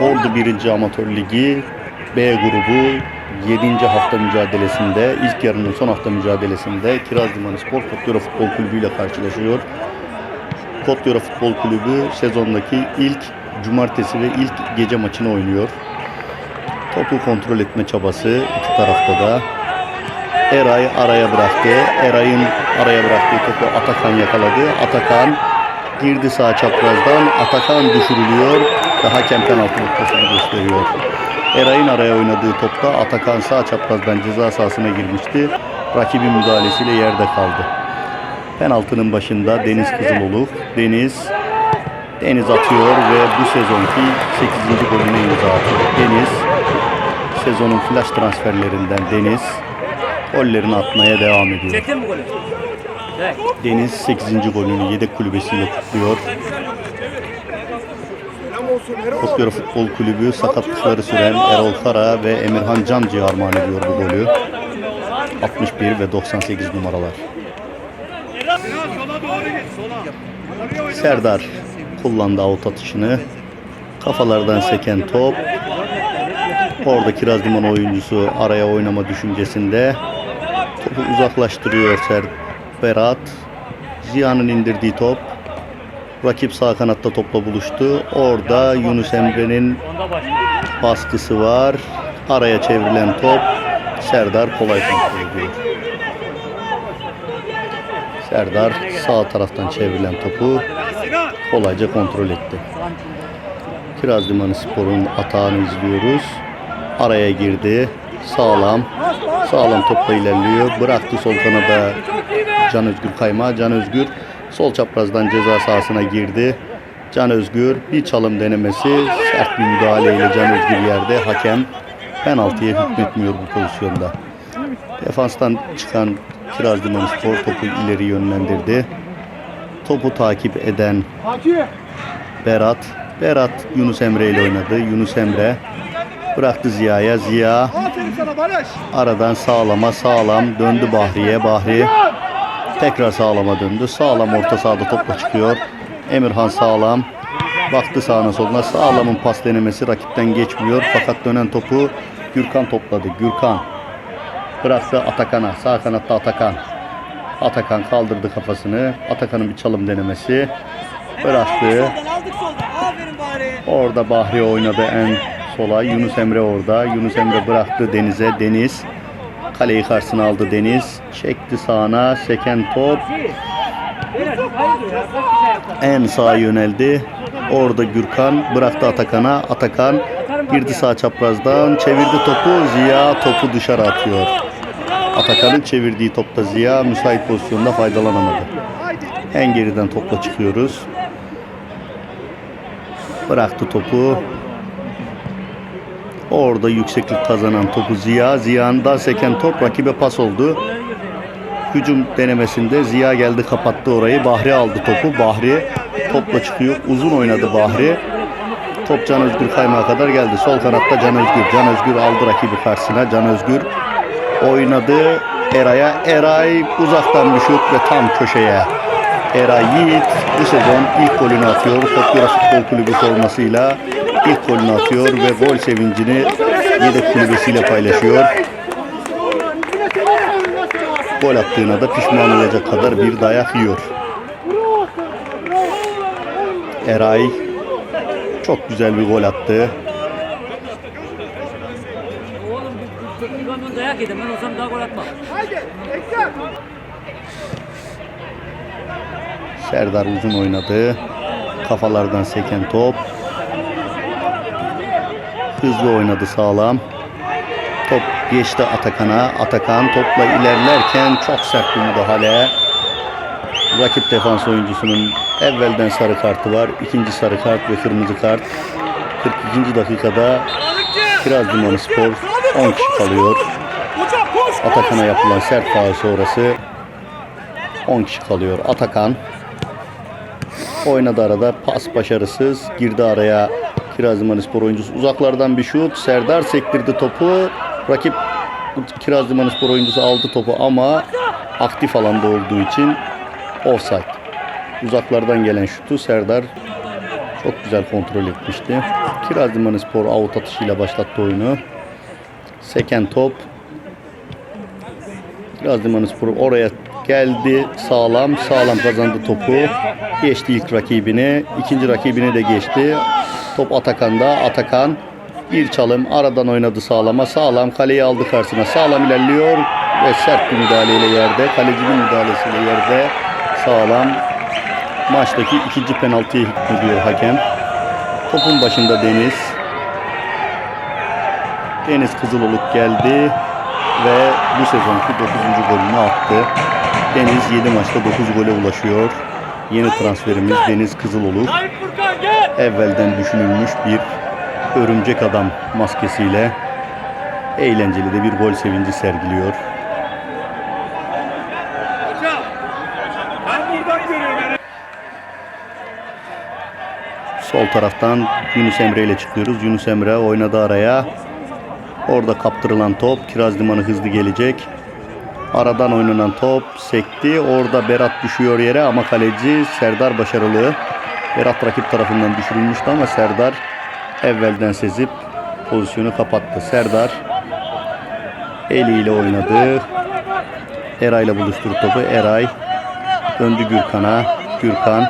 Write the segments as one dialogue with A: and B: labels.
A: Ordu 1. Amatör Ligi B grubu 7. hafta mücadelesinde ilk yarının son hafta mücadelesinde Kiraz Limanı Spor Kotyora Futbol Kulübü ile karşılaşıyor. Kotyora Futbol Kulübü sezondaki ilk cumartesi ve ilk gece maçını oynuyor. Topu kontrol etme çabası iki tarafta da. Eray araya bıraktı. Eray'ın araya bıraktığı topu Atakan yakaladı. Atakan girdi sağ çaprazdan. Atakan düşürülüyor ve hakem penaltı noktasını gösteriyor. Eray'ın araya oynadığı topta Atakan sağ çaprazdan ceza sahasına girmişti. Rakibin müdahalesiyle yerde kaldı. Penaltının başında Deniz Kızıloluk. Deniz Deniz atıyor ve bu sezonki 8. golünü imza atıyor. Deniz sezonun flash transferlerinden Deniz gollerini atmaya devam ediyor. Deniz 8. golünü yedek kulübesiyle kutluyor. Kotkara Futbol Kulübü sakatlıkları süren Erol Kara ve Emirhan Cancı'ya armağan ediyor bu golü. 61 ve 98 numaralar. Serdar kullandı avut atışını. Kafalardan seken top. Orada Kiraz Liman oyuncusu araya oynama düşüncesinde. Topu uzaklaştırıyor Ser Berat. Ziya'nın indirdiği top. Rakip sağ kanatta topla buluştu. Orada Yunus Emre'nin baskısı var. Araya çevrilen top. Serdar kolay kontrol ediyor. Serdar sağ taraftan çevrilen topu kolayca kontrol etti. Kiraz Limanı Spor'un atağını izliyoruz. Araya girdi. Sağlam. Sağlam topla ilerliyor. Bıraktı sol kanada Can Özgür kayma. Can Özgür sol çaprazdan ceza sahasına girdi. Can Özgür bir çalım denemesi. Sert bir müdahaleyle Can Özgür yerde. Hakem penaltıya hükmetmiyor bu pozisyonda. Defanstan çıkan Kiraz Spor topu ileri yönlendirdi. Topu takip eden Berat. Berat Yunus Emre ile oynadı. Yunus Emre bıraktı Ziya'ya. Ziya aradan sağlama sağlam döndü Bahri'ye. Bahri tekrar sağlama döndü. Sağlam orta sahada topla çıkıyor. Emirhan sağlam. Baktı sağına soluna. Sağlamın pas denemesi rakipten geçmiyor. Fakat dönen topu Gürkan topladı. Gürkan bıraktı Atakan'a. Sağ kanatta Atakan. Atakan kaldırdı kafasını. Atakan'ın bir çalım denemesi. Bıraktı. Orada Bahri oynadı en sola. Yunus Emre orada. Yunus Emre bıraktı Deniz'e. Deniz kaleyi karşısına aldı Deniz. Çekti sağına. Seken top en sağa yöneldi. Orada Gürkan bıraktı Atakan'a. Atakan girdi sağ çaprazdan. Çevirdi topu. Ziya topu dışarı atıyor. Atakan'ın çevirdiği topta Ziya müsait pozisyonda faydalanamadı. En geriden topla çıkıyoruz. Bıraktı topu. Orada yükseklik kazanan topu Ziya. Ziya'ndan seken top rakibe pas oldu. Hücum denemesinde Ziya geldi kapattı orayı. Bahri aldı topu. Bahri topla çıkıyor. Uzun oynadı Bahri. Top Can Özgür kaymağa kadar geldi. Sol kanatta Can Özgür. Can Özgür aldı rakibi karşısına. Can Özgür oynadı. Eray'a. Eray uzaktan bir şut ve tam köşeye. Eray Yiğit bu sezon ilk golünü atıyor. Kotkara Futbol Kulübü formasıyla ilk golünü atıyor ve gol sevincini yedek kulübesiyle paylaşıyor. Gol attığına da pişman olacak kadar bir dayak yiyor. Eray çok güzel bir gol attı. Serdar uzun oynadı. Kafalardan seken top. Hızlı oynadı sağlam. Top geçti Atakan'a. Atakan topla ilerlerken çok sert bir müdahale. Rakip defans oyuncusunun evvelden sarı kartı var. İkinci sarı kart ve kırmızı kart. 42. dakikada Kiraz Limanı Spor 10 kişi kalıyor. Atakan'a yapılan sert faul sonrası 10 kişi kalıyor. Atakan oynadı arada pas başarısız girdi araya Kiraz Limanı Spor oyuncusu uzaklardan bir şut Serdar sektirdi topu rakip Kiraz Limanı Spor oyuncusu aldı topu ama aktif alanda olduğu için offside uzaklardan gelen şutu Serdar Çok güzel kontrol etmişti. Kiraz Limanı Spor avut atışıyla başlattı oyunu. Seken top. Spor oraya geldi. Sağlam. Sağlam kazandı topu. Geçti ilk rakibini. ikinci rakibini de geçti. Top Atakan'da. Atakan bir çalım aradan oynadı sağlama. Sağlam kaleyi aldı karşısına. Sağlam ilerliyor ve sert bir müdahaleyle yerde. Kalecinin müdahalesiyle yerde. Sağlam. Maçtaki ikinci penaltıya hükmediyor hakem. Topun başında Deniz. Deniz Kızıloluk geldi ve bu sezonki 9. golünü attı. Deniz 7 maçta 9 gole ulaşıyor. Yeni transferimiz Deniz Kızıloluk. Evvelden düşünülmüş bir örümcek adam maskesiyle eğlenceli de bir gol sevinci sergiliyor. Sol taraftan Yunus Emre ile çıkıyoruz. Yunus Emre oynadı araya. Orada kaptırılan top. Kiraz Limanı hızlı gelecek. Aradan oynanan top sekti. Orada Berat düşüyor yere ama kaleci Serdar başarılı. Berat rakip tarafından düşürülmüştü ama Serdar evvelden sezip pozisyonu kapattı. Serdar eliyle oynadı. Eray'la buluşturdu topu. Eray döndü Gürkan'a. Gürkan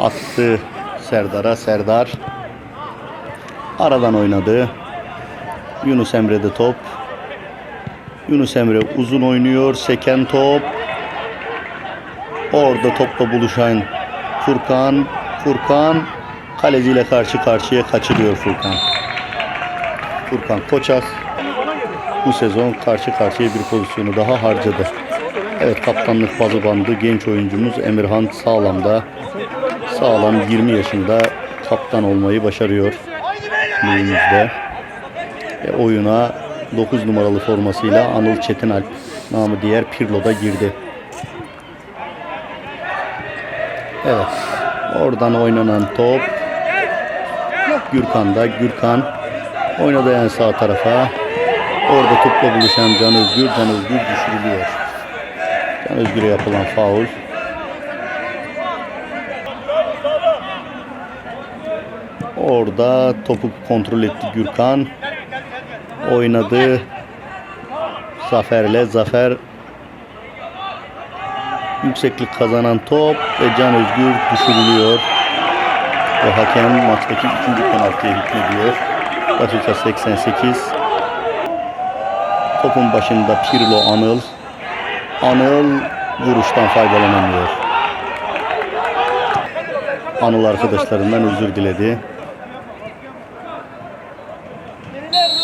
A: attı Serdar'a. Serdar aradan oynadı. Yunus Emre'de top. Yunus Emre uzun oynuyor. Seken top. Orada topla buluşan Furkan. Furkan kaleciyle karşı karşıya kaçırıyor Furkan. Furkan Koçak bu sezon karşı karşıya bir pozisyonu daha harcadı. Evet kaptanlık bazı bandı genç oyuncumuz Emirhan Sağlam'da sağlam 20 yaşında kaptan olmayı başarıyor ligimizde. Ve oyuna 9 numaralı formasıyla Anıl Çetinalp namı diğer Pirlo'da girdi. Evet. Oradan oynanan top Gürkan'da. Gürkan oynadı en sağ tarafa. Orada topla buluşan Can Özgür. Can Özgür düşürülüyor. Can Özgür'e yapılan faul. Orada topu kontrol etti Gürkan. Oynadı. Zafer'le Zafer yükseklik kazanan top ve Can Özgür düşürülüyor. Ve hakem maçtaki ikinci penaltıya hükmediyor. Dakika 88. Topun başında Pirlo Anıl. Anıl vuruştan faydalanamıyor. Anıl arkadaşlarından özür diledi.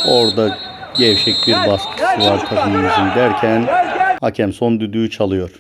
A: Orada gevşek bir baskısı var takımımızın derken hakem son düdüğü çalıyor.